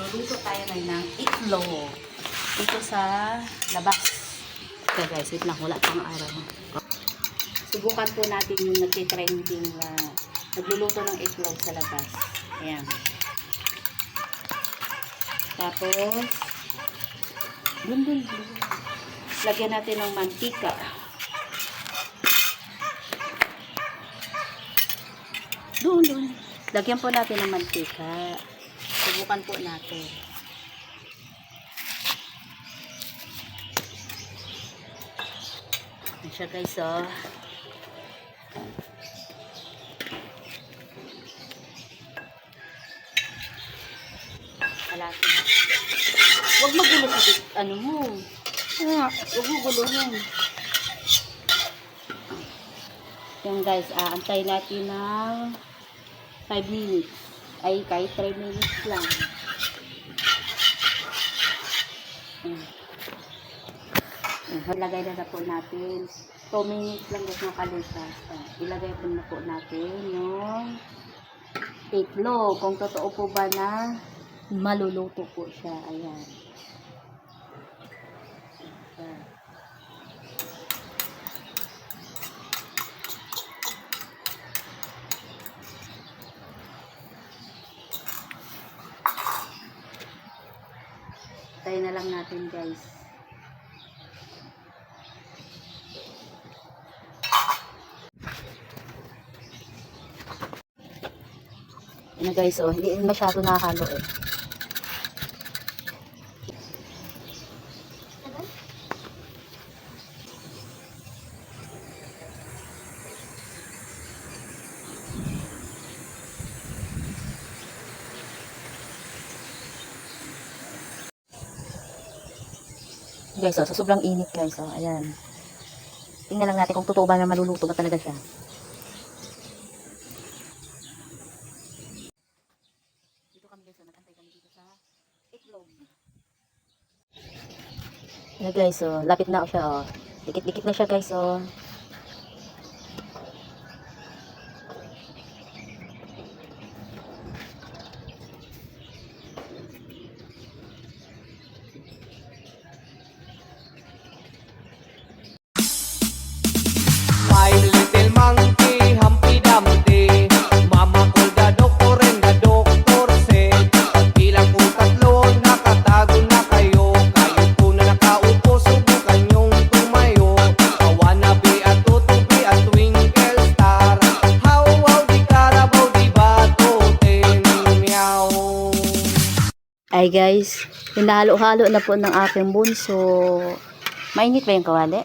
Magluluto tayo ngayon ng itlog. Dito sa labas. Okay guys, wait lang. Wala pang araw. Subukan po natin yung nagtitrending uh, nagluluto ng itlog sa labas. Ayan. Tapos, dun dun dun. Lagyan natin ng mantika. Doon, doon. Lagyan po natin ng mantika. Subukan po natin. Ayan siya guys, oh. Huwag magulo sa ano mo. Huwag mo guluhin. Yan guys, aantay natin ng 5 minutes. Ay, kahit 3 minutes lang. Ayan, Ilagay na na po natin. 2 minutes lang guys makalipas. Ayan, Ilagay po na po natin yung itlog. Kung totoo po ba na maluluto po siya. Ayan. Tayo na lang natin guys. Na guys, oh, hindi masyado nakakalo eh. Guys, oh, sa sobrang init guys, oh, ayan. Tingnan lang natin kung totoo ba na maluluto ba talaga siya. Dito kami guys, oh, nag-antay kami dito sa itlog. Ayan guys, oh, lapit na siya, oh. Dikit-dikit na siya guys, oh. Ay guys, hinahalo-halo na po ng aking bunso. Mainit ba yung kawali?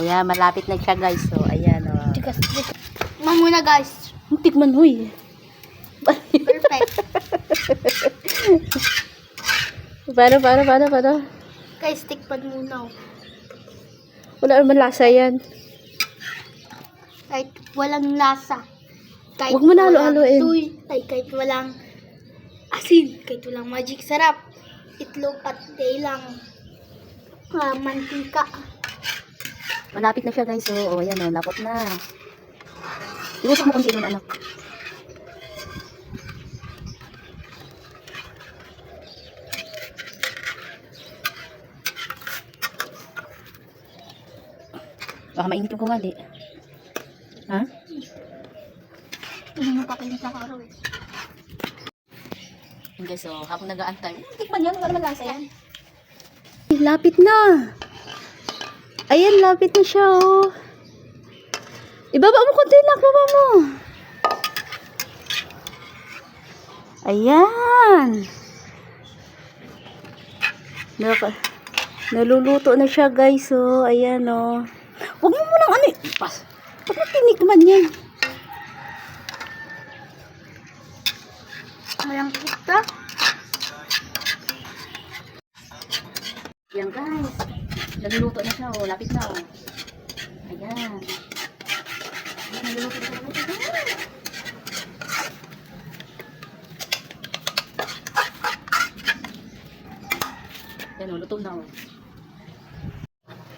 Ayan, malapit na siya guys. So, ayan o. Oh. Tigas. Ma'am muna guys. Tikman huy. Perfect. paano, paano, paano, paano? guys, tikpan muna. oh. Wala naman lasa yan. Kahit walang lasa. Kahit Huwag mo na walang halo-haloin. Ay, kahit walang asin. Kahit walang magic sarap. Itlog at lang ah, mantika. Malapit na siya guys. So, oh, ayan o. Lapot na. Iusok mo kung sino anak. Baka mainit yung kawali. Ha? Hindi mo pakinig sa karaw eh. Okay, so habang nag-aantay, tikman yan, wala naman lasa yan. Lapit na. Ayan, lapit na siya, oh. Ibaba mo konti na, baba mo. Ayan. Naka, naluluto na siya, guys, oh. Ayan, oh. Huwag mo munang ano, eh. pas. Ba't mo tinikman yan? Walang kita. Yan guys. Nagluluto na siya, oh. Lapit na, oh. Ayan. Ayan, nagluluto na siya. Ayan. Yan, oh. Luto na, oh.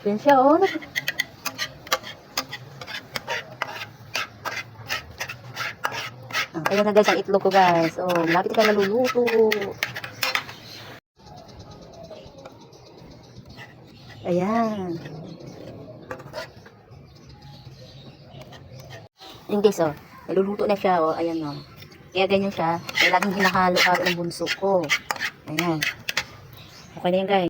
Yan siya, oh. Ayan na guys, ang itlog ko guys. Oh, malapit ka naluluto. Ayan. Ayan guys, oh. Naluluto na siya, oh. Ayan, oh. Kaya ganyan siya. Kaya laging hinahalo-halo ng bunso ko. Ayan. Okay na yan guys.